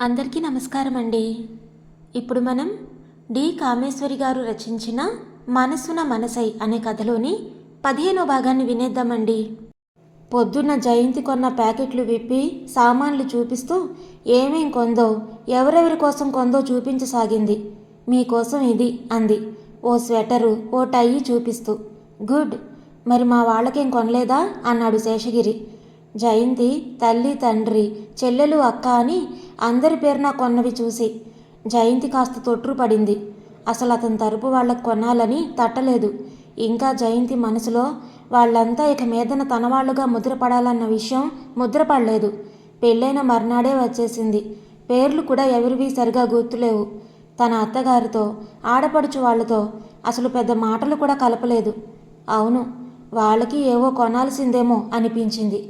అందరికీ నమస్కారం అండి ఇప్పుడు మనం డి. కామేశ్వరి గారు రచించిన మనసున మనసై అనే కథలోని పదిహేనో భాగాన్ని వినేద్దామండి. పొద్దున్న జయంతి కొన్న ప్యాకెట్లు విప్పి సామాన్లు చూపిస్తూ ఏమేం కొందో ఎవరెవరి కోసం కొందో చూపించసాగింది. మీకోసం ఇది అంది. ఓ స్వెటరు ఓ టై చూపిస్తూ. గుడ్ మరి మా వాళ్ళకేం కొనలేదా? అన్నాడు శేషగిరి. జయంతి తల్లి తండ్రి చెల్లెలు అక్క అని అందరి పేరున కొన్నవి చూసి జయంతి కాస్త తొట్టుపడింది అసలు అతని తరపు వాళ్ళకు కొనాలని తట్టలేదు. ఇంకా జయంతి మనసులో వాళ్ళంతా ఇక మీదన తనవాళ్ళుగా ముద్రపడాలన్న విషయం ముద్రపడలేదు. పెళ్ళైన మర్నాడే వచ్చేసింది. పేర్లు కూడా ఎవరివి సరిగా గుర్తులేవు. తన అత్తగారితో ఆడపడుచు వాళ్ళతో అసలు పెద్ద మాటలు కూడా కలపలేదు. అవును వాళ్ళకి ఏవో కొనాల్సిందేమో అనిపించింది.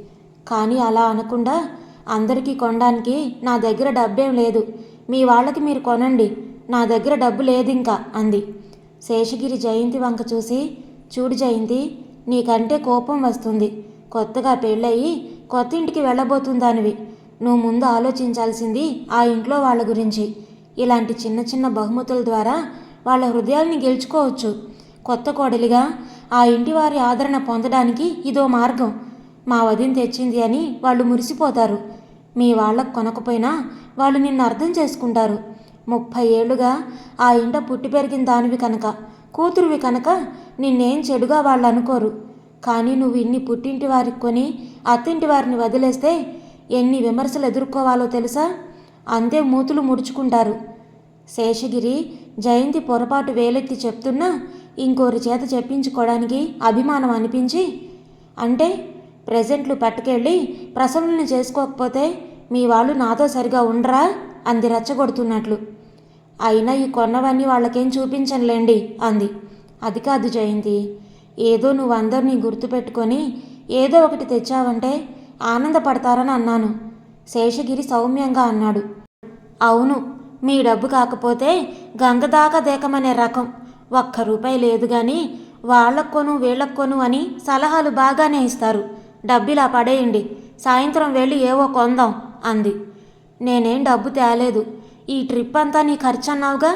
కానీ అలా అనకుండా అందరికీ కొనడానికి నా దగ్గర డబ్బేం లేదు. మీ వాళ్ళకి మీరు కొనండి. నా దగ్గర డబ్బు లేదు ఇంకా అంది. శేషగిరి జయంతి వంక చూసి చూడు జయంతి నీకంటే కోపం వస్తుంది. కొత్తగా పెళ్ళయి కొత్త ఇంటికి వెళ్ళబోతుందానివి. నువ్వు ముందు ఆలోచించాల్సింది ఆ ఇంట్లో వాళ్ళ గురించి. ఇలాంటి చిన్న చిన్న బహుమతుల ద్వారా వాళ్ళ హృదయాల్ని గెలుచుకోవచ్చు. కొత్త కోడలిగా ఆ ఇంటి వారి ఆదరణ పొందడానికి ఇదో మార్గం. మా వదిన తెచ్చింది అని వాళ్ళు మురిసిపోతారు. మీ వాళ్ళకు కొనకపోయినా వాళ్ళు నిన్ను అర్థం చేసుకుంటారు. ముప్పై ఏళ్ళుగా ఆ ఇంట పుట్టి పెరిగిన దానివి కనుక కూతురువి కనుక నిన్నేం చెడుగా వాళ్ళు అనుకోరు. కానీ నువ్వు ఇన్ని పుట్టింటి వారికి కొని అత్తింటి వారిని వదిలేస్తే ఎన్ని విమర్శలు ఎదుర్కోవాలో తెలుసా? అంతే మూతులు ముడుచుకుంటారు. శేషగిరి జయంతి పొరపాటు వేలెత్తి చెప్తున్నా ఇంకోరి చేత చెప్పించుకోవడానికి అభిమానం అనిపించి అంటే ప్రెజెంట్లు పట్టుకెళ్ళి ప్రసవలను చేసుకోకపోతే మీ వాళ్ళు నాతో సరిగా ఉండరా? అంది రెచ్చగొడుతున్నట్లు. అయినా ఈ కొన్నవన్నీ వాళ్ళకేం చూపించనులేండి అంది. అది కాదు జయంతి. ఏదో నువ్వు అందరినీ గుర్తుపెట్టుకొని ఏదో ఒకటి తెచ్చావంటే ఆనందపడతారని అన్నాను. శేషగిరి సౌమ్యంగా అన్నాడు. అవును మీ డబ్బు కాకపోతే గంగదాకా దేకమనే రకం. ఒక్క రూపాయి లేదు కానీ వాళ్ళకు కొను వీళ్ళకు కొను అని సలహాలు బాగానే ఇస్తారు. డబ్బిలా పడేయండి. సాయంత్రం వెళ్ళి ఏవో కొందాం అంది. నేనేం డబ్బు తేలేదు. ఈ ట్రిప్ అంతా నీ ఖర్చు అన్నావుగా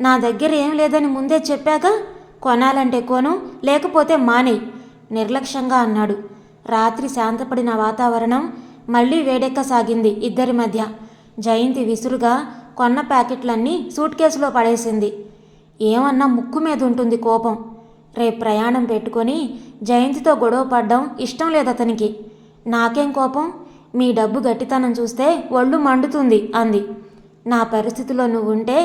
నా దగ్గర ఏం లేదని ముందే చెప్పాక కొనాలంటే కొను లేకపోతే మానేయ్ నిర్లక్ష్యంగా అన్నాడు. రాత్రి శాంతపడిన వాతావరణం మళ్ళీ వేడెక్కసాగింది ఇద్దరి మధ్య. జయంతి విసురుగా కొన్న ప్యాకెట్లన్నీ సూట్ కేసులో పడేసింది. ఏమన్నా ముక్కు మీద ఉంటుంది కోపం. రేపు ప్రయాణం పెట్టుకొని జయంతితో గొడవ పడ్డం ఇష్టం లేదు అతనికి. నాకేం కోపం? మీ డబ్బు గట్టితనం చూస్తే ఒళ్ళు మండుతుంది అంది. నా పరిస్థితిలో నువ్వుంటే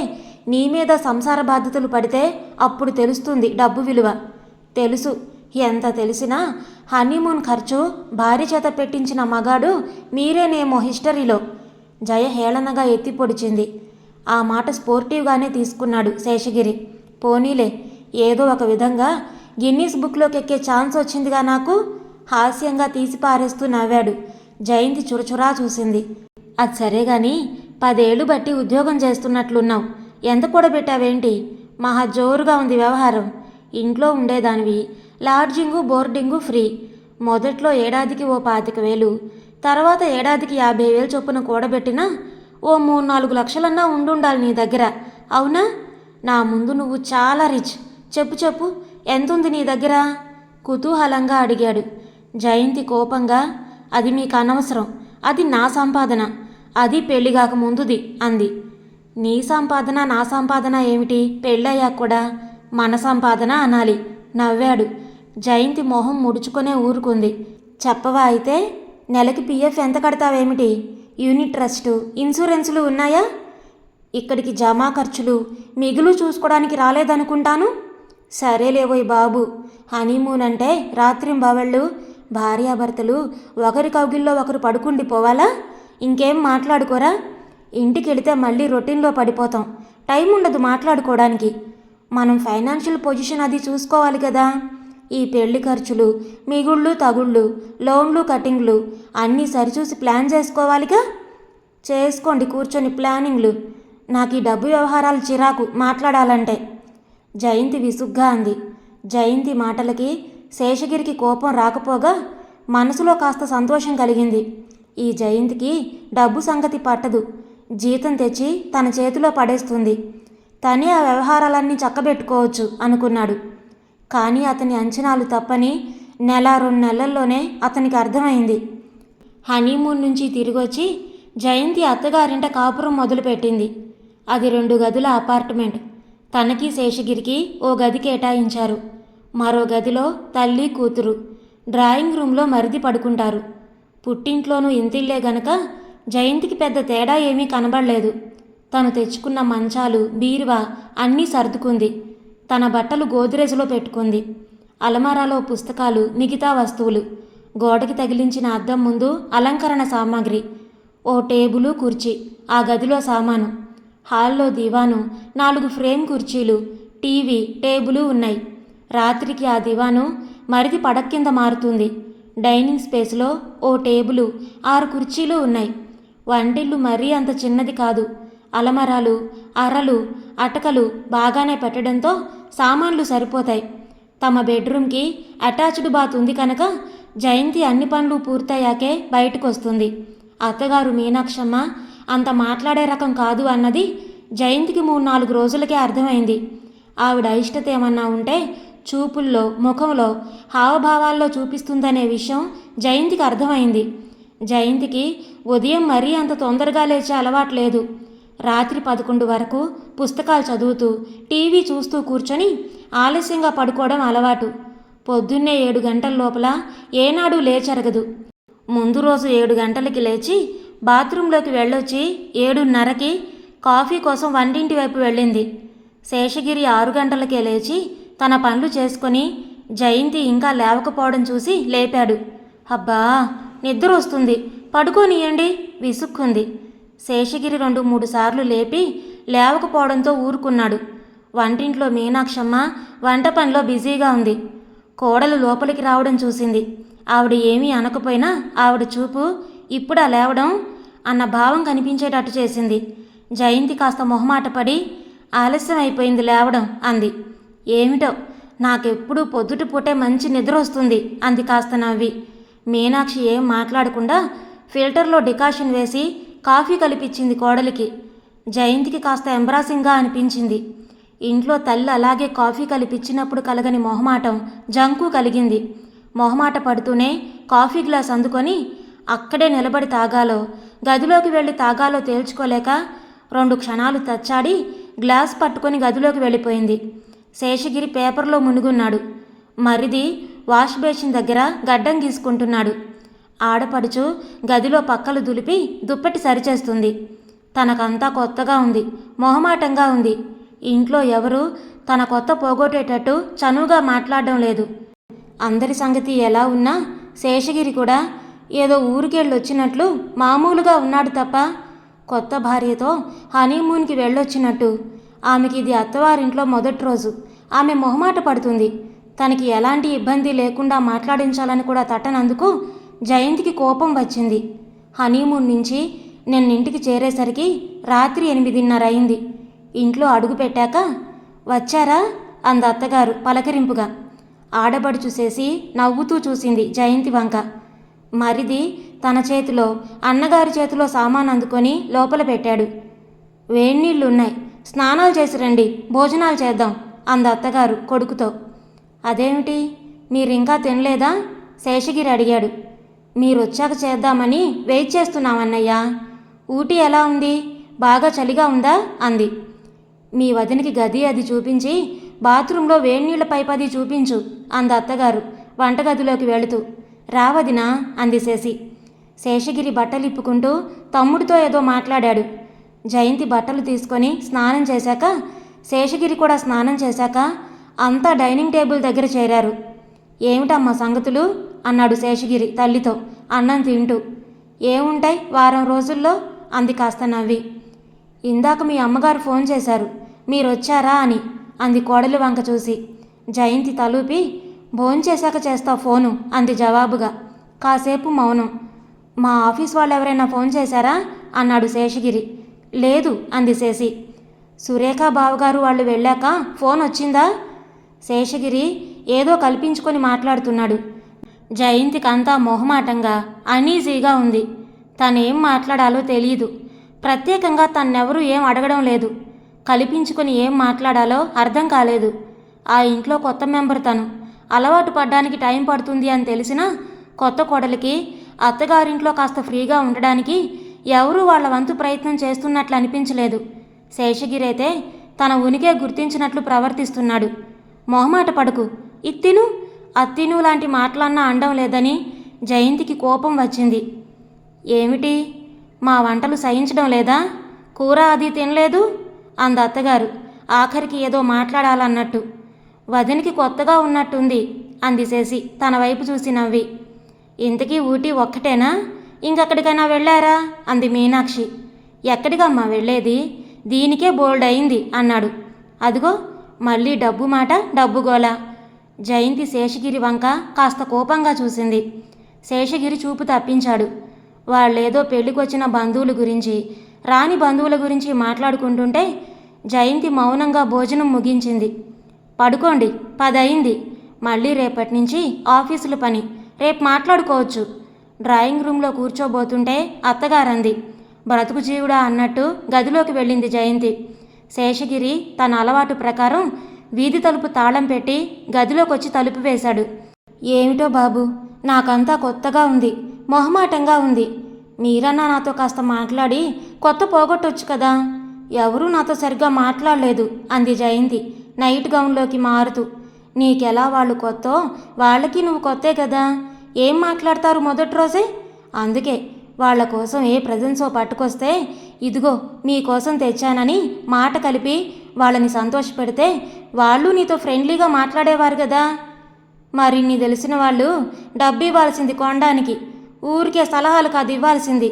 నీ మీద సంసార బాధ్యతలు పడితే అప్పుడు తెలుస్తుంది డబ్బు విలువ. తెలుసు. ఎంత తెలిసినా హనీమూన్ ఖర్చు భార్య చేత పెట్టించిన మగాడు మీరేనేమో హిస్టరీలో. జయ హేళనగా ఎత్తి పొడిచింది. ఆ మాట స్పోర్టివ్గానే తీసుకున్నాడు శేషగిరి. పోనీలే. ఏదో ఒక విధంగా గిన్నీస్ బుక్లోకి ఎక్కే ఛాన్స్ వచ్చిందిగా నాకు. హాస్యంగా తీసి పారేస్తూ నవ్వాడు. జయంతి చురచురా చూసింది. అది సరే గాని పదేళ్ళు బట్టి ఉద్యోగం చేస్తున్నట్లున్నావు. ఎంత కూడబెట్టావేంటి? మహా జోరుగా ఉంది వ్యవహారం. ఇంట్లో ఉండేదానివి. Lodging boarding free. మొదట్లో ఏడాదికి ఓ పాతిక వేలు. తర్వాత ఏడాదికి యాభై వేలు చొప్పున కూడబెట్టినా ఓ మూడు నాలుగు లక్షలన్నా ఉండుండాలి నీ దగ్గర. అవునా? నా ముందు నువ్వు చాలా రిచ్. చెప్పు చెప్పు. ఎంతుంది నీ దగ్గర? కుతూహలంగా అడిగాడు. జయంతి కోపంగా అది మీకు అనవసరం. అది నా సంపాదన. అది పెళ్ళిగాక ముందుది అంది. నీ సంపాదన నా సంపాదన ఏమిటి? పెళ్ళయ్యాక కూడా మన సంపాదన అనాలి నవ్వాడు. జయంతి మొహం ముడుచుకునే ఊరుకుంది. చెప్పవా అయితే నెలకి పిఎఫ్ ఎంత కడతావేమిటి? యూనిట్ ట్రస్టు ఇన్సూరెన్సులు ఉన్నాయా? ఇక్కడికి జమా ఖర్చులు మిగులు చూసుకోవడానికి రాలేదనుకుంటాను. సరేలేవోయ్ బాబు. హనీమూన్ అంటే రాత్రింబవళ్ళు భార్యాభర్తలు ఒకరి కౌగిల్లో ఒకరు పడుకుండి పోవాలా? ఇంకేం మాట్లాడుకోరా? ఇంటికి వెళితే మళ్ళీ రొటీన్లో పడిపోతాం. టైం ఉండదు మాట్లాడుకోవడానికి మనం ఫైనాన్షియల్ పొజిషన్ అది చూసుకోవాలి కదా. ఈ పెళ్ళి ఖర్చులు మిగుళ్ళు తగుళ్ళు లోన్లు కటింగ్లు అన్నీ సరిచూసి ప్లాన్ చేసుకోవాలిగా? చేసుకోండి కూర్చొని ప్లానింగ్లు. నాకు ఈ డబ్బు వ్యవహారాలు చిరాకు మాట్లాడాలంటే. జయంతి విసుగ్గా అంది. జయంతి మాటలకి శేషగిరికి కోపం రాకపోగా మనసులో కాస్త సంతోషం కలిగింది. ఈ జయంతికి డబ్బు సంగతి పట్టదు. జీతం తెచ్చి తన చేతిలో పడేస్తుంది. తనే ఆ వ్యవహారాలన్నీ చక్కబెట్టుకోవచ్చు అనుకున్నాడు. కానీ అతని అంచనాలు తప్పని నెల రెండు నెలల్లోనే అతనికి అర్థమైంది. హనీమూన్ నుంచి తిరిగొచ్చి జయంతి అత్తగారింట కాపురం మొదలుపెట్టింది. అది రెండు గదుల అపార్ట్మెంట్. తనకి శేషగిరికి ఓ గది కేటాయించారు. మరో గదిలో తల్లి కూతురు. డ్రాయింగ్ రూమ్లో మరిది పడుకుంటారు. పుట్టింట్లోనూ ఇంతిల్లే గనక జయంతికి పెద్ద తేడా ఏమీ కనబడలేదు. తను తెచ్చుకున్న మంచాలు బీరువా అన్నీ సర్దుకుంది. తన బట్టలు గోద్రేజ్లో పెట్టుకుంది. అలమారాలో పుస్తకాలు మిగతా వస్తువులు. గోడకి తగిలించిన అద్దం ముందు అలంకరణ సామాగ్రి. ఓ టేబులు కుర్చీ ఆ గదిలో సామాను. హాల్లో దివాను నాలుగు ఫ్రేమ్ కుర్చీలు టీవీ టేబులు ఉన్నాయి. రాత్రికి ఆ దివాను మరిది పడక కింద మారుతుంది. డైనింగ్ స్పేస్లో ఓ టేబులు ఆరు కుర్చీలు ఉన్నాయి. వంటిల్లు మరీ అంత చిన్నది కాదు. అలమరాలు అరలు అటకలు బాగానే పెట్టడంతో సామాన్లు సరిపోతాయి. తమ బెడ్రూమ్కి అటాచ్డ్ బాత్ ఉంది కనుక జయంతి అన్ని పనులు పూర్తయ్యాకే బయటకు వస్తుంది అత్తగారు మీనాక్షమ్మ అంత మాట్లాడే రకం కాదు అన్నది జయంతికి మూడు నాలుగు రోజులకే అర్థమైంది. ఆవిడ అయిష్టత ఏమన్నా ఉంటే చూపుల్లో ముఖంలో హావభావాల్లో చూపిస్తుందనే విషయం జయంతికి అర్థమైంది. జయంతికి ఉదయం మరీ అంత తొందరగా లేచే అలవాటు లేదు. రాత్రి పదకొండు వరకు పుస్తకాలు చదువుతూ టీవీ చూస్తూ కూర్చొని ఆలస్యంగా పడుకోవడం అలవాటు. పొద్దున్నే ఏడు గంటల లోపల ఏనాడు లేచరగదు. ముందు రోజు ఏడు గంటలకి లేచి బాత్రూంలోకి వెళ్ళొచ్చి ఏడున్నరకి కాఫీ కోసం వంటింటి వైపు వెళ్ళింది. శేషగిరి ఆరు గంటలకే లేచి తన పనులు చేసుకొని జయంతి ఇంకా లేవకపోవడం చూసి లేపాడు. అబ్బా నిద్ర వస్తుంది. పడుకోనియండి విసుక్కుంది. శేషగిరి రెండు మూడు సార్లు లేపి లేవకపోవడంతో ఊరుకున్నాడు. వంటింట్లో మీనాక్షమ్మ వంట పనిలో బిజీగా ఉంది. కోడలు లోపలికి రావడం చూసింది. ఆవిడ ఏమీ అనకపోయినా ఆవిడ చూపు ఇప్పుడా లేవడం అన్న భావం కనిపించేటట్టు చేసింది. జయంతి కాస్త మొహమాటపడి ఆలస్యం అయిపోయింది లేవడం అంది. ఏమిటో నాకెప్పుడు పొద్దుటి పూటే మంచి నిద్ర వస్తుంది అంది కాస్త నవ్వి. మీనాక్షి ఏం మాట్లాడకుండా ఫిల్టర్లో డికాషన్ వేసి కాఫీ కలిపించింది కోడలికి. జయంతికి కాస్త ఎంబ్రాసింగ్గా అనిపించింది. ఇంట్లో తల్లి అలాగే కాఫీ కలిపిచ్చినప్పుడు కలగని మొహమాటం జంకు కలిగింది. మొహమాట పడుతూనే కాఫీ గ్లాస్ అందుకొని అక్కడే నిలబడి తాగాలో గదిలోకి వెళ్ళి తాగాలో తేల్చుకోలేక రెండు క్షణాలు తచ్చాడి గ్లాస్ పట్టుకొని గదిలోకి వెళ్ళిపోయింది. శేషగిరి పేపర్లో మునుగున్నాడు. మరిది వాష్ బేసిన్ దగ్గర గడ్డం గీసుకుంటున్నాడు. ఆడపడుచు గదిలో పక్కలు దులిపి దుప్పటి సరిచేస్తుంది. తనకంతా కొత్తగా ఉంది మొహమాటంగా ఉంది. ఇంట్లో ఎవరు తన కొత్త పోగొట్టేటట్టు చనువుగా మాట్లాడడం లేదు. అందరి సంగతి ఎలా ఉన్నా శేషగిరి కూడా ఏదో ఊరికెళ్ళొచ్చినట్లు మామూలుగా ఉన్నాడు తప్ప కొత్త భార్యతో హనీమూన్కి వెళ్ళొచ్చినట్టు. ఆమెకి ఇది అత్తవారింట్లో మొదటి రోజు. ఆమె మొహమాట పడుతుంది. తనకి ఎలాంటి ఇబ్బంది లేకుండా మాట్లాడించాలని కూడా తట్టనందుకు జయంతికి కోపం వచ్చింది. హనీమూన్ నుంచి నేను ఇంటికి చేరేసరికి రాత్రి ఎనిమిదిన్నర అయింది. ఇంట్లో అడుగు పెట్టాక వచ్చారా? అంద అత్తగారు పలకరింపుగా. ఆడబడి చూసేసి నవ్వుతూ చూసింది జయంతి వంక. మరిది తన చేతిలో అన్నగారి చేతిలో సామాన్ అందుకొని లోపల పెట్టాడు. వేణీళ్ళున్నాయి స్నానాలు చేసి రండి. భోజనాలు చేద్దాం అంద అత్తగారు కొడుకుతో. అదేమిటి? మీరింకా తినలేదా? శేషగిరి అడిగాడు. మీరొచ్చాక చేద్దామని వెయిట్ చేస్తున్నామన్నయ్యా. ఊటీ ఎలా ఉంది? బాగా చలిగా ఉందా? అంది. మీ వదినికి గది అది చూపించి బాత్రూంలో వేణీళ్ళ పైప్ అది చూపించు అంది అత్తగారు వంటగదిలోకి వెళుతూ. రావదినా అంది శశి. శేషగిరి బట్టలు ఇప్పుకుంటూ తమ్ముడితో ఏదో మాట్లాడాడు. జయంతి బట్టలు తీసుకొని స్నానం చేశాక శేషగిరి కూడా స్నానం చేశాక అంతా డైనింగ్ టేబుల్ దగ్గర చేరారు. ఏమిటమ్మా సంగతులు? అన్నాడు శేషగిరి తల్లితో అన్నం తింటూ. ఏముంటాయి వారం రోజుల్లో? అంది కాస్త నవ్వి. ఇందాక మీ అమ్మగారు ఫోన్ చేశారు. మీరొచ్చారా అని అంది కోడలి వంక చూసి. జయంతి తలూపి భోంచేశాక చేస్తా ఫోను అంది జవాబుగా. కాసేపు మౌనం. మా ఆఫీస్ వాళ్ళు ఎవరైనా ఫోన్ చేశారా? అన్నాడు శేషగిరి. లేదు అంది శేషి సురేఖ బావగారు వాళ్ళు వెళ్ళాక ఫోన్ వచ్చిందా? శేషగిరి ఏదో కల్పించుకొని మాట్లాడుతున్నాడు. జయంతికి అంతా మొహమాటంగా అనీజీగా ఉంది. తనేం మాట్లాడాలో తెలియదు ప్రత్యేకంగా తన్నెవరూ ఏం అడగడం లేదు. కల్పించుకొని ఏం మాట్లాడాలో అర్థం కాలేదు. ఆ ఇంట్లో కొత్త మెంబర్ తను. అలవాటు పడ్డానికి టైం పడుతుంది అని తెలిసినా కొత్త కోడలికి అత్తగారింట్లో కాస్త ఫ్రీగా ఉండడానికి ఎవరూ వాళ్ళ వంతు ప్రయత్నం చేస్తున్నట్లు అనిపించలేదు. శేషగిరి అయితే తన ఉనికే గుర్తించినట్లు ప్రవర్తిస్తున్నాడు. మొహమాట పడుకు. ఇత్తిను? అత్తిను లాంటి మాటలన్నా అండం లేదని జయంతికి కోపం వచ్చింది. ఏమిటి? మా వంటలు సహించడం లేదా? కూర అది తినలేదు? అంద అత్తగారు. ఆఖరికి ఏదో మాట్లాడాలన్నట్టు. వదినికి కొత్తగా ఉన్నట్టుంది అంది శశి. తన వైపు చూసి నవ్వి. ఇంతకీ ఊటీ ఒక్కటేనా? ఇంకెక్కడికైనా వెళ్ళారా? అంది మీనాక్షి. ఎక్కడికమ్మా వెళ్ళేది? దీనికే బోల్డ్ అయింది అన్నాడు. అదిగో మళ్ళీ డబ్బు మాట డబ్బు గోల. జయంతి శేషగిరి వంక కాస్త కోపంగా చూసింది. శేషగిరి చూపు తప్పించాడు. వాళ్ళేదో పెళ్ళికొచ్చిన బంధువుల గురించి రాని బంధువుల గురించి మాట్లాడుకుంటుంటే జయంతి మౌనంగా భోజనం ముగించింది. పడుకోండి పదయింది. మళ్ళీ రేపటి నుంచి ఆఫీసుల పని. రేపు మాట్లాడుకోవచ్చు. డ్రాయింగ్ రూమ్లో కూర్చోబోతుంటే అత్తగారంది. బ్రతుకు జీవుడా అన్నట్టు గదిలోకి వెళ్ళింది జయంతి. శేషగిరి తన అలవాటు ప్రకారం వీధి తలుపు తాళం పెట్టి గదిలోకి వచ్చి తలుపు వేశాడు. ఏమిటో బాబు నాకంతా కొత్తగా ఉంది మొహమాటంగా ఉంది. మీరన్నా నాతో కాస్త మాట్లాడి కొత్త పోగొట్టొచ్చు కదా. ఎవరూ నాతో సరిగ్గా మాట్లాడలేదు అంది జయంతి. నైట్ గౌన్లోకి మారుతూ నీకెలా వాళ్ళు కొత్తో? వాళ్ళకి నువ్వు కొత్తే కదా. ఏం మాట్లాడతారు మొదటి రోజే? అందుకే వాళ్ళ కోసం ఏ ప్రజెన్సో పట్టుకొస్తే ఇదిగో మీకోసం తెచ్చానని మాట కలిపి వాళ్ళని సంతోషపెడితే వాళ్ళు నీతో ఫ్రెండ్లీగా మాట్లాడేవారు కదా. మరి నీ తెలిసిన వాళ్ళు డబ్బు ఇవ్వాల్సింది కొనడానికి ఊరికే సలహాలు కాదు ఇవ్వాల్సింది.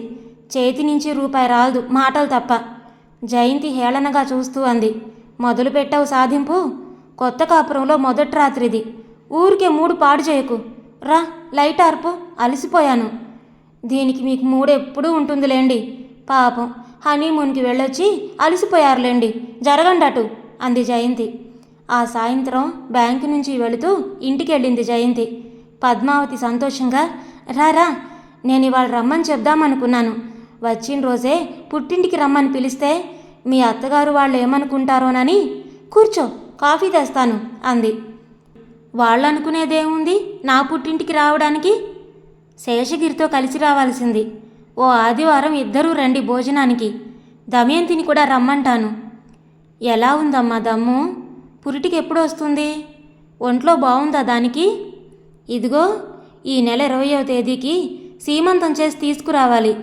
చేతి నుంచి రూపాయి రాదు మాటలు తప్ప. జయంతి హేళనగా చూస్తూ అంది. మొదలు పెట్టావు సాధింపు? కొత్త కాపురంలో మొదటి రాత్రిది. ఊరికే మూడు పాడు చేయకు. రా లైట్ ఆర్పు. అలసిపోయాను. దీనికి మీకు మూడు ఎప్పుడూ ఉంటుందిలేండి. పాపం. హనీమూన్కి వెళ్ళొచ్చి అలసిపోయారులేండి. జరగండి అటు అంది జయంతి. ఆ సాయంత్రం బ్యాంకు నుంచి వెళుతూ ఇంటికి వెళ్ళింది జయంతి. పద్మావతి సంతోషంగా రారా నేను ఇవాళ రమ్మని చెప్దామనుకున్నాను. వచ్చిన రోజే పుట్టింటికి రమ్మని పిలిస్తే మీ అత్తగారు వాళ్ళు ఏమనుకుంటారోనని కూర్చో కాఫీ తెస్తాను అంది. వాళ్ళనుకునేదేముంది నా పుట్టింటికి రావడానికి? శేషగిరితో కలిసి రావాల్సింది. ఓ ఆదివారం ఇద్దరూ రండి భోజనానికి. దమయంతిని కూడా రమ్మంటాను. ఎలా ఉందమ్మా దమ్ము? పురిటికి ఎప్పుడు వస్తుంది ఒంట్లో బాగుందా దానికి? ఇదిగో ఈ నెల ఇరవయో తేదీకి సీమంతం చేసి తీసుకురావాలి.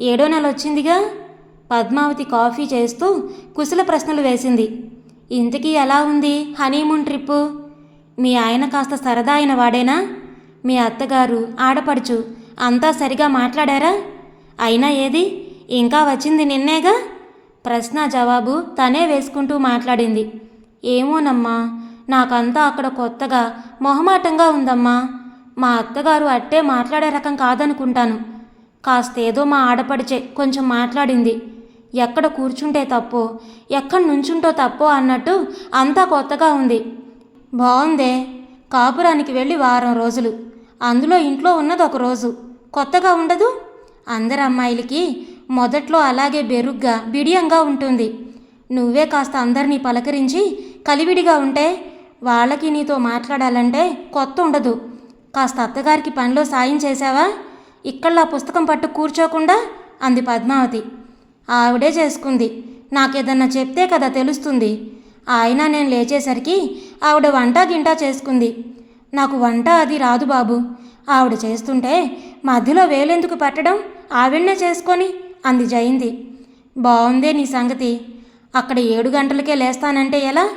ఏడో నెల వచ్చిందిగా పద్మావతి కాఫీ చేస్తూ కుశల ప్రశ్నలు వేసింది. ఇంతకీ ఎలా ఉంది హనీమూన్ ట్రిప్పు? మీ ఆయన కాస్త సరదా అయిన వాడేనా? మీ అత్తగారు ఆడపడుచు అంతా సరిగా మాట్లాడారా? అయినా ఏది? ఇంకా వచ్చింది నిన్నేగా? ప్రశ్న జవాబు తనే వేసుకుంటూ మాట్లాడింది. ఏమోనమ్మా నాకంతా అక్కడ కొత్తగా మొహమాటంగా ఉందమ్మా. మా అత్తగారు అట్టే మాట్లాడే రకం కాదనుకుంటాను. కాస్తేదో మా ఆడపడిచే కొంచెం మాట్లాడింది. ఎక్కడ కూర్చుంటే తప్పో ఎక్కడ నుంచుంటో తప్పో అన్నట్టు అంతా కొత్తగా ఉంది. బాగుందే కాపురానికి వెళ్ళి వారం రోజులు. అందులో ఇంట్లో ఉన్నది ఒక రోజు. కొత్తగా ఉండదు? అందరు అమ్మాయిలకి మొదట్లో అలాగే బెరుగ్గా బిడియంగా ఉంటుంది. నువ్వే కాస్త అందరినీ పలకరించి కలివిడిగా ఉంటే వాళ్ళకి నీతో మాట్లాడాలంటే కొత్త ఉండదు. కాస్త అత్తగారికి పనిలో సాయం చేశావా? ఇక్కడలా పుస్తకం పట్టు కూర్చోకుండా? అంది పద్మావతి. ఆవిడే చేసుకుంది. నాకేదన్నా చెప్తే కదా తెలుస్తుంది. ఆయన నేను లేచేసరికి ఆవిడ వంట గింట చేసుకుంది. నాకు వంట అది రాదు బాబు. ఆవిడ చేస్తుంటే మధ్యలో వేలెందుకు పట్టడం? ఆవిడనే చేసుకొని? అంది జయింది బాగుందే నీ సంగతి. అక్కడ ఏడు గంటలకే లేస్తానంటే ఎలా?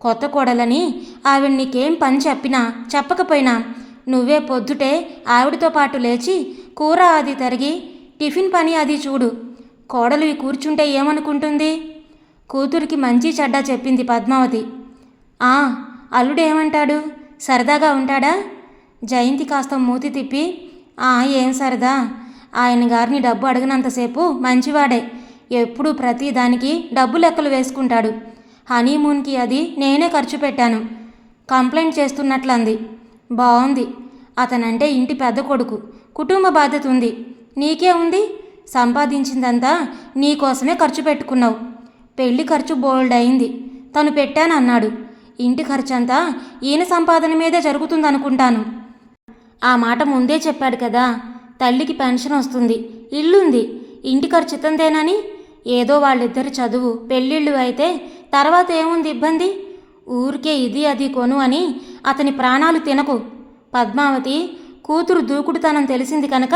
కొత్త కోడలని ఆవిడ నీకేం పని చెప్పినా చెప్పకపోయినా నువ్వే పొద్దుటే ఆవిడతో పాటు లేచి కూర అది తరిగి టిఫిన్ పని అది చూడు. కోడలు కూర్చుంటే ఏమనుకుంటుంది? కూతురికి మంచి చెడ్డ చెప్పింది పద్మావతి. ఆ అల్లుడేమంటాడు సరదాగా ఉంటాడా? జయంతి కాస్త మూతి తిప్పి ఆ ఏం సరదా? ఆయన గారిని డబ్బు అడగనంతసేపు మంచివాడే. ఎప్పుడూ ప్రతి దానికి డబ్బు లెక్కలు వేసుకుంటాడు. హనీమూన్కి అది నేనే ఖర్చు పెట్టాను. కంప్లైంట్ చేస్తున్నట్లంది. బాగుంది అతనంటే ఇంటి పెద్ద కొడుకు. కుటుంబ బాధ్యత ఉంది. నీకే ఉంది? సంపాదించిందంతా నీకోసమే ఖర్చు పెట్టుకున్నావు. పెళ్ళి ఖర్చు బోల్డ్ అయింది. తను పెట్టానన్నాడు. ఇంటి ఖర్చంతా ఈయన సంపాదన మీదే జరుగుతుందనుకుంటాను. ఆ మాట ముందే చెప్పాడు కదా. తల్లికి పెన్షన్ వస్తుంది. ఇల్లుంది. ఇంటి ఖర్చు ఇతందేనని? ఏదో వాళ్ళిద్దరు చదువు పెళ్ళిళ్ళు అయితే తర్వాత ఏముంది ఇబ్బంది? ఊరికే ఇది అది కొను అని అతని ప్రాణాలు తినకు. పద్మావతి కూతురు దూకుడుతనం తెలిసింది కనుక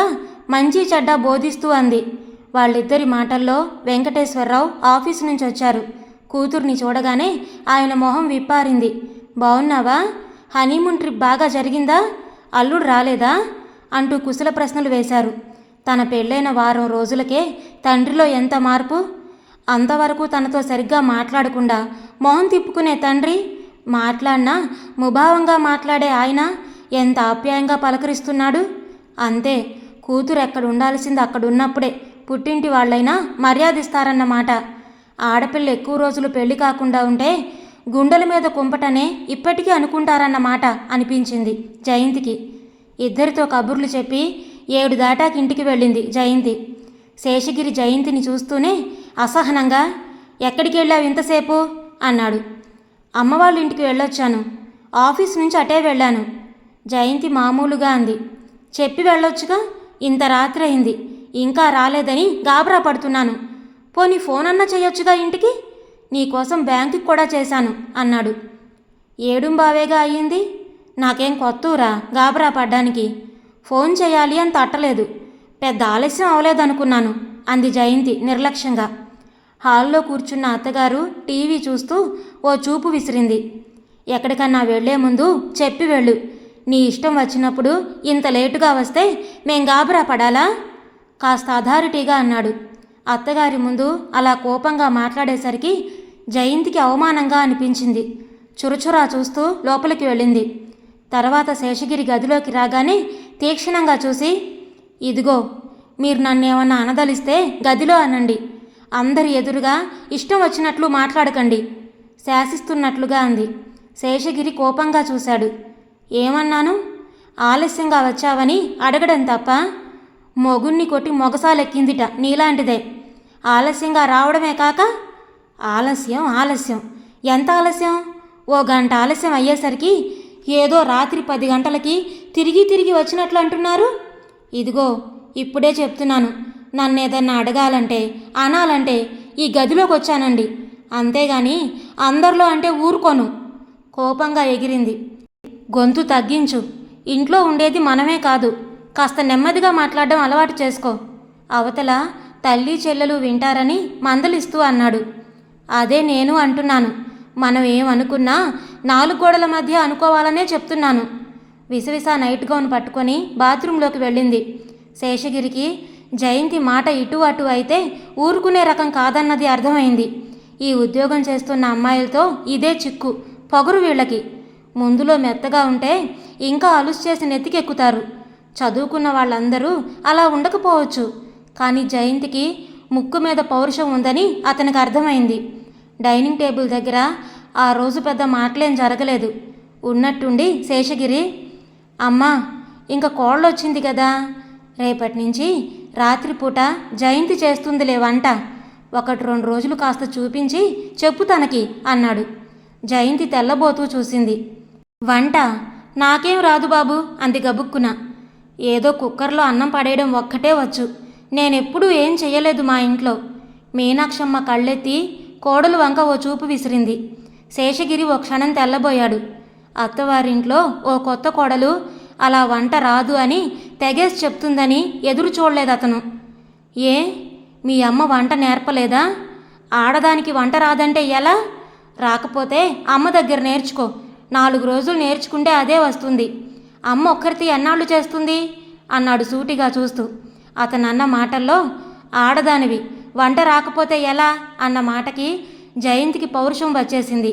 మంచి చెడ్డ బోధిస్తూ అంది. వాళ్ళిద్దరి మాటల్లో వెంకటేశ్వరరావు ఆఫీసు నుంచి వచ్చారు. కూతుర్ని చూడగానే ఆయన మొహం విప్పారింది. బాగున్నావా హనీమూన్ ట్రిప్ బాగా జరిగిందా? అల్లుడు రాలేదా? అంటూ కుశల ప్రశ్నలు వేశారు. తన పెళ్ళైన వారం రోజులకే తండ్రిలో ఎంత మార్పు? అంతవరకు తనతో సరిగ్గా మాట్లాడకుండా మొహం తిప్పుకునే తండ్రి? మాట్లాడినా ముభావంగా మాట్లాడే ఆయన ఎంత ఆప్యాయంగా పలకరిస్తున్నాడు? అంతే కూతురు ఎక్కడ ఉండాల్సింది అక్కడ ఉన్నప్పుడే పుట్టింటి వాళ్ళైనా మర్యాదిస్తారన్నమాట ఆడపిల్ల ఎక్కువ రోజులు పెళ్ళి కాకుండా ఉంటే గుండెల మీద కుంపటనే ఇప్పటికీ అనుకుంటారన్నమాట అనిపించింది జయంతికి. ఇద్దరితో కబుర్లు చెప్పి ఏడు దాటాకి ఇంటికి వెళ్ళింది జయంతి. శేషగిరి జయంతిని చూస్తూనే అసహనంగా ఎక్కడికి వెళ్ళావు ఇంతసేపు? అన్నాడు. అమ్మ వాళ్ళ ఇంటికి వెళ్ళొచ్చాను. ఆఫీస్ నుంచి అటే వెళ్ళాను. జయంతి మామూలుగా అంది. చెప్పి వెళ్ళొచ్చుగా? ఇంత రాత్రి అయింది ఇంకా రాలేదని గాబరా పడుతున్నాను. పోనీ ఫోన్ అన్నా చేయొచ్చుగా ఇంటికి? నీకోసం బ్యాంకుకి కూడా చేశాను అన్నాడు. ఏడుంబావేగా అయ్యింది? నాకేం కొత్తూరా గాబరా పడ్డానికి. ఫోన్ చేయాలి అని తట్టలేదు పెద్ద ఆలస్యం అవలేదనుకున్నాను అంది జయంతి నిర్లక్ష్యంగా. హాల్లో కూర్చున్న అత్తగారు టీవీ చూస్తూ ఓ చూపు విసిరింది. ఎక్కడికన్నా వెళ్ళే ముందు చెప్పి వెళ్ళు. నీ ఇష్టం వచ్చినప్పుడు ఇంత లేటుగా వస్తే మేం గాబరా పడాలా? కాస్త అథారిటీగా అన్నాడు. అత్తగారి ముందు అలా కోపంగా మాట్లాడేసరికి జయంతికి అవమానంగా అనిపించింది. చురచురా చూస్తూ లోపలికి వెళ్ళింది. తర్వాత శేషగిరి గదిలోకి రాగానే తీక్షణంగా చూసి ఇదిగో మీరు నన్నేమన్నా అనదలిస్తే గదిలో అనండి. అందరి ఎదురుగా ఇష్టం వచ్చినట్లు మాట్లాడకండి. శాసిస్తున్నట్లుగా అంది. శేషగిరి కోపంగా చూశాడు. ఏమన్నాను? ఆలస్యంగా వచ్చావని అడగడం తప్ప? మొగుణ్ణి కొట్టి మొగసాలెక్కిందిట నీలాంటిదే. ఆలస్యంగా రావడమే కాక? ఆలస్యం ఆలస్యం. ఎంత ఆలస్యం? ఓ గంట ఆలస్యం అయ్యేసరికి ఏదో రాత్రి పది గంటలకి తిరిగి తిరిగి వచ్చినట్లు అంటున్నారు? ఇదిగో ఇప్పుడే చెప్తున్నాను. నన్ను ఏదన్నా అడగాలంటే అనాలంటే ఈ గదిలోకి వచ్చానండి అంతేగాని అందరిలో అంటే ఊరుకోను. కోపంగా ఎగిరింది. గొంతు తగ్గించు. ఇంట్లో ఉండేది మనమే కాదు. కాస్త నెమ్మదిగా మాట్లాడడం అలవాటు చేసుకో. అవతల తల్లి చెల్లెలు వింటారని మందలిస్తూ అన్నాడు. అదే నేను అంటున్నాను. మనం ఏమనుకున్నా నాలుగు గోడల మధ్య అనుకోవాలనే చెప్తున్నాను. విసవిస నైట్ గౌన్ పట్టుకొని బాత్రూంలోకి వెళ్ళింది. శేషగిరికి జయంతి మాట ఇటు అటు అయితే ఊరుకునే రకం కాదన్నది అర్థమైంది. ఈ ఉద్యోగం చేస్తున్న అమ్మాయిలతో ఇదే చిక్కు. పొగరు వీళ్ళకి. ముందులో మెత్తగా ఉంటే ఇంకా అలుసు చేసి నెత్తికెక్కుతారు. చదువుకున్న వాళ్ళందరూ అలా ఉండకపోవచ్చు. కానీ జయంతికి ముక్కు మీద పౌరుషం ఉందని అతనికి అర్థమైంది. డైనింగ్ టేబుల్ దగ్గర ఆ రోజు పెద్ద మాటలేం జరగలేదు. ఉన్నట్టుండి శేషగిరి అమ్మా ఇంకా కోళ్ళొచ్చింది కదా. రేపటి నుంచి రాత్రిపూట జయంతి చేస్తుందిలే వంట. ఒకటి రెండు రోజులు కాస్త చూపించి చెప్పు తనకి అన్నాడు. జయంతి తెల్లబోతూ చూసింది. వంట? నాకేం రాదు బాబు అంది గబుక్కున. ఏదో కుక్కర్లో అన్నం పడేయడం ఒక్కటే వచ్చు. నేనెప్పుడూ ఏం చెయ్యలేదు మా ఇంట్లో. మీనాక్షమ్మ కళ్ళెత్తి కోడలు వంక ఓ చూపు విసిరింది. శేషగిరి ఓ క్షణం తెల్లబోయాడు. అత్తవారింట్లో ఓ కొత్త కోడలు అలా వంట రాదు అని తెగేసి చెప్తుందని ఎదురు చూడలేదు అతను. ఏ? మీ అమ్మ వంట నేర్పలేదా? ఆడదానికి వంట రాదంటే ఎలా? రాకపోతే అమ్మ దగ్గర నేర్చుకో. నాలుగు రోజులు నేర్చుకుంటే అదే వస్తుంది. అమ్మ ఒక్కరితి ఎన్నాళ్ళు చేస్తుంది? అన్నాడు సూటిగా చూస్తూ. అతనన్న మాటల్లో ఆడదానివి వంట రాకపోతే ఎలా? అన్న మాటకి జయంతికి పౌరుషం వచ్చేసింది.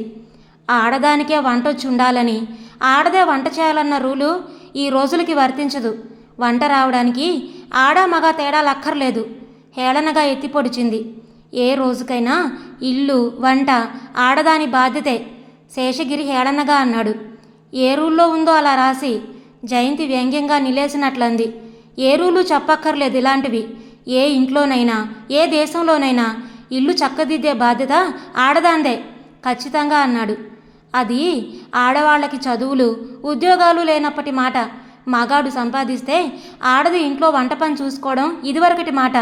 ఆడదానికే వంట వచ్చి ఉండాలని ఆడదే వంట చేయాలన్న రూలు ఈ రోజులకి వర్తించదు. వంట రావడానికి ఆడ మగ తేడాలక్కర్లేదు హేళనగా ఎత్తిపొడిచింది. ఏ రోజుకైనా ఇల్లు వంట ఆడదాని బాధ్యతే. శేషగిరి హేళనగా అన్నాడు. ఏ రూల్లో ఉందో అలా రాసి జయంతి వ్యంగ్యంగా నిలేసినట్లంది. ఏ రూలు చెప్పక్కర్లేదు ఇలాంటివి. ఏ ఇంట్లోనైనా ఏ దేశంలోనైనా ఇల్లు చక్కదిద్దే బాధ్యత ఆడదాందే ఖచ్చితంగా అన్నాడు. అది ఆడవాళ్ళకి చదువులు ఉద్యోగాలు లేనప్పటి మాట. మగాడు సంపాదిస్తే ఆడది ఇంట్లో వంట పని చూసుకోవడం ఇదివరకటి మాట.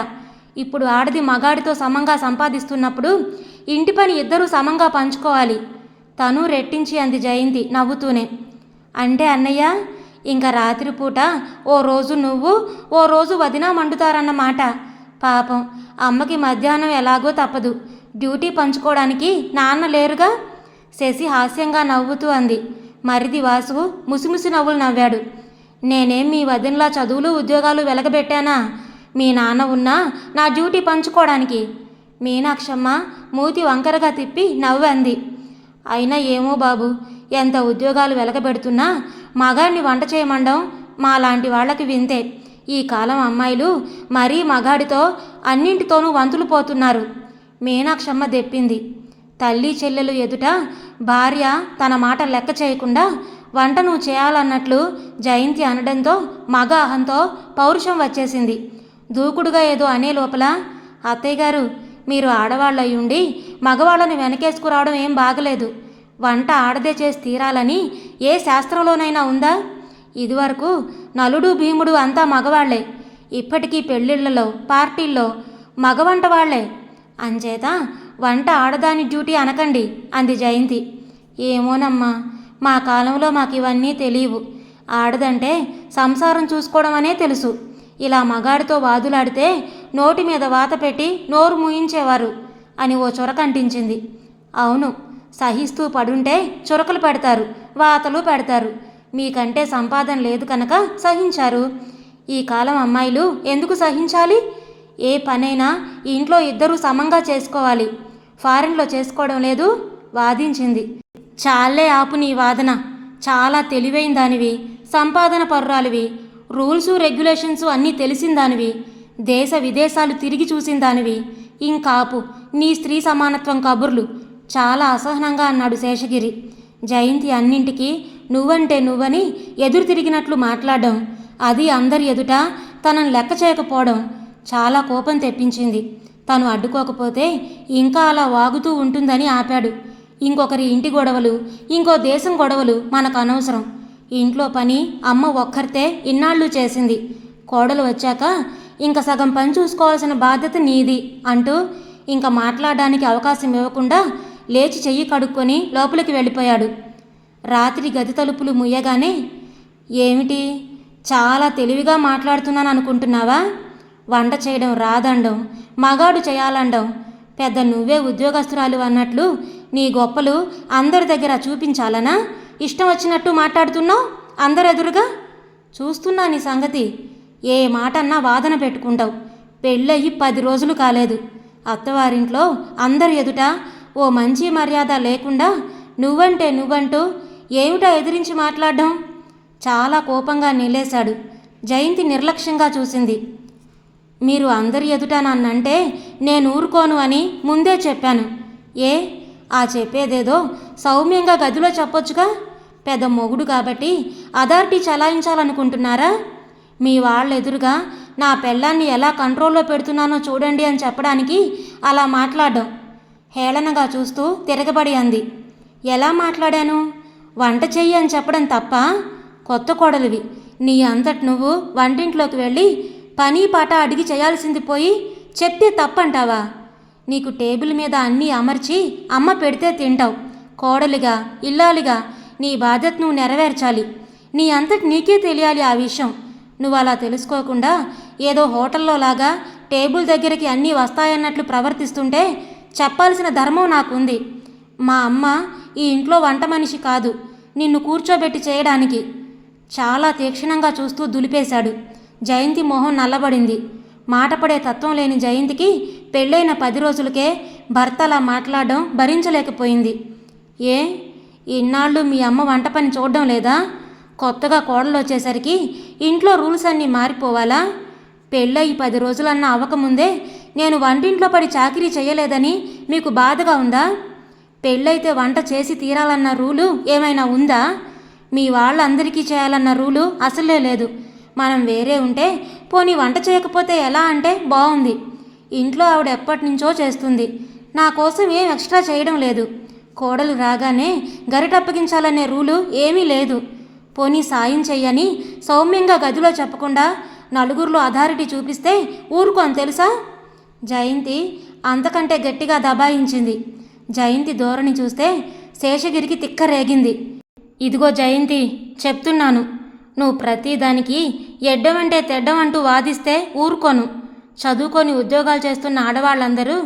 ఇప్పుడు ఆడది మగాడితో సమంగా సంపాదిస్తున్నప్పుడు ఇంటి పని ఇద్దరూ సమంగా పంచుకోవాలి. తను రెట్టించి అంది జయంతి నవ్వుతూనే. అంటే అన్నయ్య ఇంకా రాత్రిపూట ఓ రోజు నువ్వు ఓ రోజు వదిన మండుతారన్నమాట పాపం అమ్మకి మధ్యాహ్నం ఎలాగో తప్పదు. డ్యూటీ పంచుకోవడానికి నాన్న లేరుగా? శశి హాస్యంగా నవ్వుతూ అంది. మరిది వాసు ముసిముసి నవ్వులు నవ్వాడు. నేనేం మీ వదినలా చదువులు ఉద్యోగాలు వెలగబెట్టానా? మీ నాన్న ఉన్నా నా డ్యూటీ పంచుకోవడానికి. మీనాక్షమ్మ మూతి వంకరగా తిప్పి నవ్వంది. అయినా ఏమో బాబు ఎంత ఉద్యోగాలు వెలకబెడుతున్నా మగాడిని వంట చేయమండం మాలాంటి వాళ్ళకి వింతే. ఈ కాలం అమ్మాయిలు మరీ మగాడితో అన్నింటితోనూ వంతులు పోతున్నారు. మీనాక్షమ్మ దెప్పింది. తల్లి చెల్లెలు ఎదుట భార్య తన మాట లెక్క చేయకుండా వంట నువ్వు చేయాలన్నట్లు జయంతి అనడంతో మగ అహంతో పౌరుషం వచ్చేసింది. దూకుడుగా ఏదో అనే లోపల అత్తయ్య గారు మీరు ఆడవాళ్ళు ఉండి మగవాళ్ళని వెనకేసుకురావడం ఏం బాగలేదు. వంట ఆడదే చేసి తీరాలని ఏ శాస్త్రంలోనైనా ఉందా? ఇదివరకు నలుడు భీముడు అంతా మగవాళ్ళే. ఇప్పటికీ పెళ్ళిళ్ళలో పార్టీల్లో మగవంట వాళ్ళే. అంచేత వంట ఆడదాని డ్యూటీ అనకండి అంది జయంతి. ఏమోనమ్మా మా కాలంలో మాకు ఇవన్నీ తెలియవు. ఆడదంటే సంసారం చూసుకోవడం అనే తెలుసు. ఇలా మగాడితో వాదులాడితే నోటి మీద వాత పెట్టి నోరు మూయించేవారు అని ఓ చొరకంటించింది అవును సహిస్తూ పడుంటే చురకలు పెడతారు వాతలు పెడతారు. మీకంటే సంపాదన లేదు కనుక సహించారు. ఈ కాలం అమ్మాయిలు ఎందుకు సహించాలి? ఏ పనైనా ఇంట్లో ఇద్దరూ సమంగా చేసుకోవాలి. ఫారిన్లో చేసుకోవడం లేదు వాదించింది. చాలే ఆపు నీ వాదన. చాలా తెలివైన దానివి సంపాదన పర్రాలివి. రూల్సు రెగ్యులేషన్స్ అన్నీ తెలిసిందానివి దేశ విదేశాలు తిరిగి చూసిన దానివి. ఇంకాపు నీ స్త్రీ సమానత్వం కబుర్లు. చాలా అసహనంగా అన్నాడు శేషగిరి. జయంతి అన్నింటికి నువ్వంటే నువ్వని ఎదురు తిరిగినట్లు మాట్లాడడం. అది అందరి ఎదుట తనను లెక్క చేయకపోవడం చాలా కోపం తెప్పించింది. తను అడ్డుకోకపోతే ఇంకా అలా వాగుతూ ఉంటుందని ఆపాడు. ఇంకొకరి ఇంటి గొడవలు ఇంకో దేశం గొడవలు మనకు అనవసరం. ఇంట్లో పని అమ్మ ఒక్కరితే ఇన్నాళ్ళు చేసింది. కోడలు వచ్చాక ఇంక సగం పని చూసుకోవాల్సిన బాధ్యత నీది అంటూ ఇంకా మాట్లాడడానికి అవకాశం ఇవ్వకుండా లేచి చెయ్యి కడుక్కొని లోపలికి వెళ్ళిపోయాడు. రాత్రి గది తలుపులు ముయ్యగానే ఏమిటి? చాలా తెలివిగా మాట్లాడుతున్నాను అనుకుంటున్నావా? వంట చేయడం రాదండం మగాడు చేయాలండం పెద్ద నువ్వే ఉద్యోగస్తురాలు అన్నట్లు నీ గొప్పలు అందరి దగ్గర చూపించాలనా? ఇష్టం వచ్చినట్టు మాట్లాడుతున్నావు అందరెదురుగా? చూస్తున్నా నీ సంగతి. ఏ మాటన్నా వాదన పెట్టుకుంటావు. పెళ్ళయి పది రోజులు కాలేదు. అత్తవారింట్లో అందరి ఎదుట ఓ మంచి మర్యాద లేకుండా నువ్వంటే నువ్వంటూ ఏమిటో ఎదిరించి మాట్లాడడం? చాలా కోపంగా నిలేశాడు. జయంతి నిర్లక్ష్యంగా చూసింది. మీరు అందరి ఎదుట నన్నంటే నేను ఊరుకోను అని ముందే చెప్పాను. ఏ? ఆ చెప్పేదేదో సౌమ్యంగా గదిలో చెప్పొచ్చుగా? పెద్ద మొగుడు కాబట్టి అథారిటీ చలాయించాలనుకుంటున్నారా? మీ వాళ్ళ ఎదురుగా నా పెళ్ళాన్ని ఎలా కంట్రోల్లో పెడుతున్నానో చూడండి అని చెప్పడానికి అలా మాట్లాడడం. హేళనగా చూస్తూ తిరగబడి అంది. ఎలా మాట్లాడాను? వంట చెయ్యి అని చెప్పడం తప్ప కొత్త కోడలివి. నీ అంతటి నువ్వు వంటింట్లోకి వెళ్ళి పని పాట అడిగి చేయాల్సింది పోయి చెప్తే తప్పంటావా? నీకు టేబుల్ మీద అన్నీ అమర్చి అమ్మ పెడితే తింటావు. కోడలిగా ఇల్లాలిగా నీ బాధ్యత నువ్వు నెరవేర్చాలి. నీ అంతటి నీకే తెలియాలి ఆ విషయం. నువ్వు అలా తెలుసుకోకుండా ఏదో హోటల్లో లాగా టేబుల్ దగ్గరికి అన్నీ వస్తాయన్నట్లు ప్రవర్తిస్తుంటే చెప్పాల్సిన ధర్మం నాకుంది. మా అమ్మ ఈ ఇంట్లో వంట మనిషి కాదు నిన్ను కూర్చోబెట్టి చేయడానికి. చాలా తీక్షణంగా చూస్తూ దులిపేశాడు. జయంతి మొహం నల్లబడింది. మాటపడే తత్వం లేని జయంతికి పెళ్ళైన పది రోజులకే భర్త అలా మాట్లాడడం భరించలేకపోయింది. ఏ ఇన్నాళ్ళు మీ అమ్మ వంట పని చూడడం లేదా? కొత్తగా కోడలు వచ్చేసరికి ఇంట్లో రూల్స్ అన్నీ మారిపోవాలా? పెళ్ళయి పది రోజులన్నా అవ్వకముందే నేను వంటింట్లో పడి చాకిరీ చేయలేదని మీకు బాధగా ఉందా? పెళ్ళైతే వంట చేసి తీరాలన్న రూలు ఏమైనా ఉందా? మీ వాళ్ళందరికీ చేయాలన్న రూలు అసలే లేదు. మనం వేరే ఉంటే పోనీ వంట చేయకపోతే ఎలా అంటే బాగుంది ఇంట్లో ఆవిడ ఎప్పటి నుంచో చేస్తుంది. నా కోసం ఏం ఎక్స్ట్రా చేయడం లేదు. కోడలు రాగానే గరిటప్పగించాలనే రూలు ఏమీ లేదు. పోనీ సాయం చెయ్యని సౌమ్యంగా గదిలో చెప్పకుండా నలుగురిలో అథారిటీ చూపిస్తే ఊరుకోని తెలుసా? జయంతి అంతకంటే గట్టిగా దబాయించింది. జయంతి ధోరణి చూస్తే శేషగిరికి తిక్క రేగింది ఇదిగో జయంతి చెప్తున్నాను. నువ్వు ప్రతిదానికి ఎడ్డమంటే తెడ్డమంటూ వాదిస్తే ఊరుకోను. చదువుకొని ఉద్యోగాలు చేస్తున్న ఆడవాళ్ళందరూ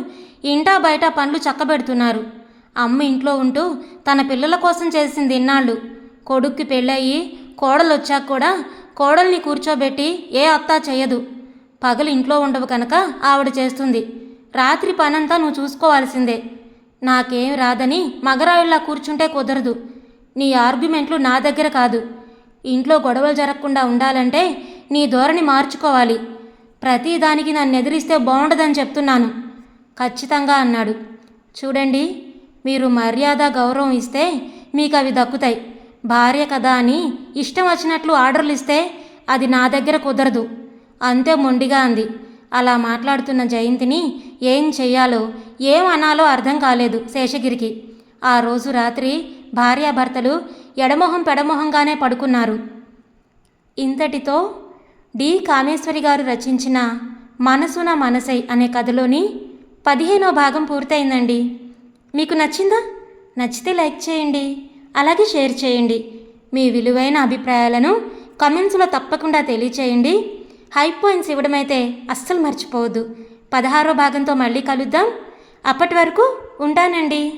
ఇంటా బయట పనులు చక్కబెడుతున్నారు. అమ్మ ఇంట్లో ఉంటూ తన పిల్లల కోసం చేసింది ఇన్నాళ్ళు. కొడుక్కి పెళ్ళయి కోడలు వచ్చాక కూడా కోడల్ని కూర్చోబెట్టి ఏ అత్తా చేయదు పగలు ఇంట్లో ఉండవు కనుక ఆవిడ చేస్తుంది. రాత్రి పనంతా నువ్వు చూసుకోవాల్సిందే. నాకేం రాదని మగరాయుల్లా కూర్చుంటే కుదరదు. నీ ఆర్గ్యుమెంట్లు నా దగ్గర కాదు. ఇంట్లో గొడవలు జరగకుండా ఉండాలంటే నీ ధోరణి మార్చుకోవాలి. ప్రతి దానికి నన్ను ఎదిరిస్తే బాగుండదని చెప్తున్నాను. ఖచ్చితంగా అన్నాడు. చూడండి మీరు మర్యాద గౌరవం ఇస్తే మీకు అవి దక్కుతాయి. భార్య కదా అని ఇష్టం వచ్చినట్లు ఆర్డర్లు ఇస్తే అది నా దగ్గర కుదరదు. అంతే మొండిగా అంది. అలా మాట్లాడుతున్న జయంతిని ఏం చెయ్యాలో ఏం అనాలో అర్థం కాలేదు శేషగిరికి. ఆ రోజు రాత్రి భార్యాభర్తలు ఎడమొహం పెడమొహంగానే పడుకున్నారు. ఇంతటితో డి. కామేశ్వరి గారు రచించిన మనసున మనసై అనే కథలోని పదిహేనో భాగం పూర్తయిందండి. మీకు నచ్చిందా? నచ్చితే లైక్ చేయండి. అలాగే షేర్ చేయండి. మీ విలువైన అభిప్రాయాలను కమెంట్స్లో తప్పకుండా తెలియచేయండి. హై పాయింట్స్ ఇవ్వడమైతే అస్సలు మర్చిపోవద్దు. పదహారో భాగంతో మళ్ళీ కలుద్దాం. అప్పటి వరకు ఉంటానండి.